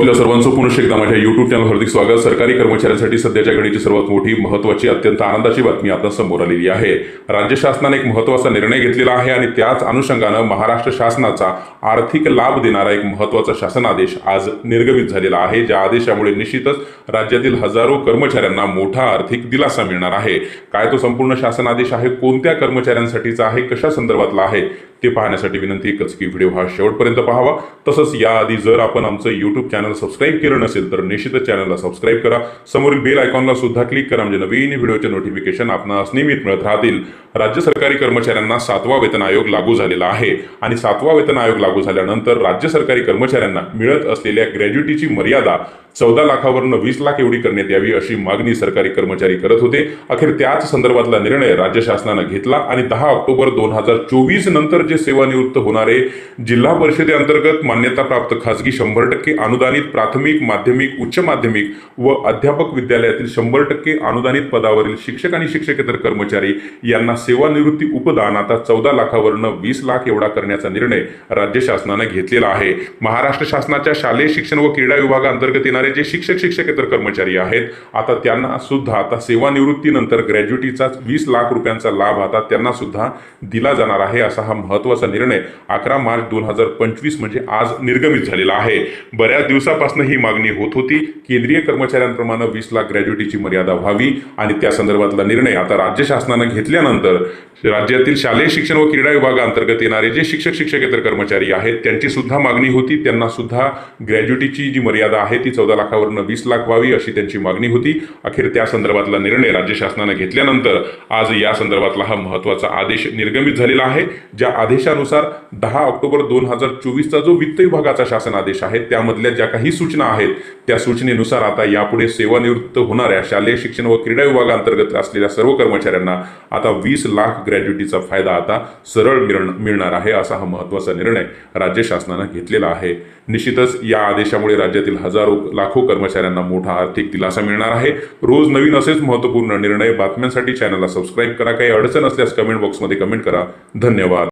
आपल्या सर्वांचं पुनश्च एकदा माझ्या युट्यूब चॅनल हार्दिक स्वागत. सरकारी कर्मचाऱ्यांसाठी सध्याच्या घडीची सर्वात मोठी महत्वाची अत्यंत आनंदाची बातमी आता समोर आलेली आहे. राज्य शासनाने एक महत्त्वाचा निर्णय घेतलेला आहे आणि त्याच अनुषंगानं महाराष्ट्र शासनाचा आर्थिक लाभ देणारा एक महत्त्वाचा शासन आदेश आज निर्गमित झालेला आहे. ज्या आदेशामुळे निश्चितच राज्यातील हजारो कर्मचाऱ्यांना मोठा आर्थिक दिलासा मिळणार आहे. काय तो संपूर्ण शासन आदेश आहे? कोणत्या कर्मचाऱ्यांसाठीचा आहे? कशा संदर्भातला आहे? ते पाहण्यासाठी विनंती एकच की व्हिडिओ हा शेवटपर्यंत पाहावा. तसंच याआधी जर आपण आमचं यूट्यूब चॅनल सबस्क्राईब केलं नसेल तर निश्चितच चॅनलला सबस्क्राईब करा. समोरील बेल आयकॉनला सुद्धा क्लिक करा म्हणजे नवीन व्हिडिओचे नोटिफिकेशन आपणास नियमित मिळत राहतील. राज्य सरकारी कर्मचाऱ्यांना सातवा वेतन आयोग लागू झालेला आहे. आणि सातवा वेतन आयोग लागू झाल्यानंतर राज्य सरकारी कर्मचाऱ्यांना मिळत असलेल्या ग्रॅज्युटीची मर्यादा चौदा लाखावरून वीस लाख एवढी करण्यात यावी अशी मागणी सरकारी कर्मचारी करत होते. अखेर त्याच संदर्भातला निर्णय राज्य शासनानं घेतला आणि दहा ऑक्टोबर दोन हजार चोवीस नंतर जे सेवानिवृत्त होणारे जिल्हा परिषदेअंतर्गत मान्यताप्राप्त खासगी शंभर टक्के अनुदानित प्राथमिक माध्यमिक उच्च माध्यमिक व अध्यापक विद्यालयातील शंभर टक्के अनुदानित पदावरील शिक्षक आणि शिक्षकेतर कर्मचारी यांना सेवानिवृत्ती उपदान आता चौदा लाखावरनं वीस लाख एवढा करण्याचा निर्णय राज्य शासनानं घेतलेला आहे. महाराष्ट्र शासनाच्या शालेय शिक्षण व क्रीडा विभागाअंतर्गत येणारे जे शिक्षक शिक्षकेतर कर्मचारी आहेत आता त्यांना सुद्धा आता सेवानिवृत्तीनंतर ग्रॅज्युटीचा वीस लाख रुपयांचा लाभ आता त्यांना सुद्धा दिला जाणार आहे असा हा महत्त्वाचा निर्णय अकरा मार्च दोन हजार पंचवीस म्हणजे आज निर्गमित झालेला आहे. बऱ्याच दिवसापासून ही मागणी होत होती. केंद्रीय कर्मचाऱ्यांप्रमाणे वीस लाख ग्रॅज्युटीची मर्यादा व्हावी आणि त्या संदर्भातला निर्णय आता राज्य शासनानं घेतल्यानंतर त्यानंतर राज्यातील शालेय शिक्षण व क्रीडा विभागाअंतर्गत येणारे जे शिक्षक शिक्षकेतर कर्मचारी आहेत त्यांची सुद्धा मागणी होती. त्यांना सुद्धा ग्रॅज्युटीची जी मर्यादा आहे ती चौदा लाखावरनं वीस लाख व्हावी अशी त्यांची मागणी होती. अखेर त्या संदर्भातला निर्णय राज्य शासनानं घेतल्यानंतर आज या संदर्भातला हा महत्त्वाचा आदेश निर्गमित झालेला आहे. ज्या आदेशानुसार दहा ऑक्टोबर दोन हजार चोवीसचा जो वित्त विभागाचा शासन आदेश आहे त्यामधल्या ज्या काही सूचना आहेत त्या सूचनेनुसार आता यापुढे सेवानिवृत्त होणाऱ्या शालेय शिक्षण व क्रीडा विभागाअंतर्गत असलेल्या सर्व कर्मचाऱ्यांना आता वीस लाख ग्रॅज्युटीचा फायदा आता सरळ मिळण मिळणार आहे असा हा महत्त्वाचा निर्णय राज्य शासनानं घेतलेला आहे. निश्चितच या आदेशामुळे राज्यातील हजारो लाखो कर्मचाऱ्यांना मोठा आर्थिक दिलासा मिळणार आहे. रोज नवीन असेच महत्त्वपूर्ण निर्णय बातम्यांसाठी चॅनलला सबस्क्राईब करा. काही अडचण असल्यास कमेंट बॉक्समध्ये कमेंट करा. धन्यवाद.